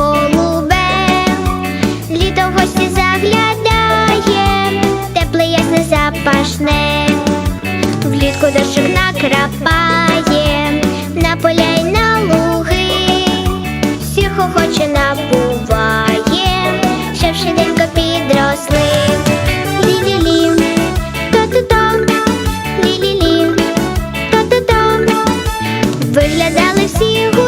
голубе, літо в гості заглядає, тепле ясне запашне, влітку дощик накрапає, на поля й на луги, всіх охоче набуває, ще в вшиденько підросли. Виглядали всі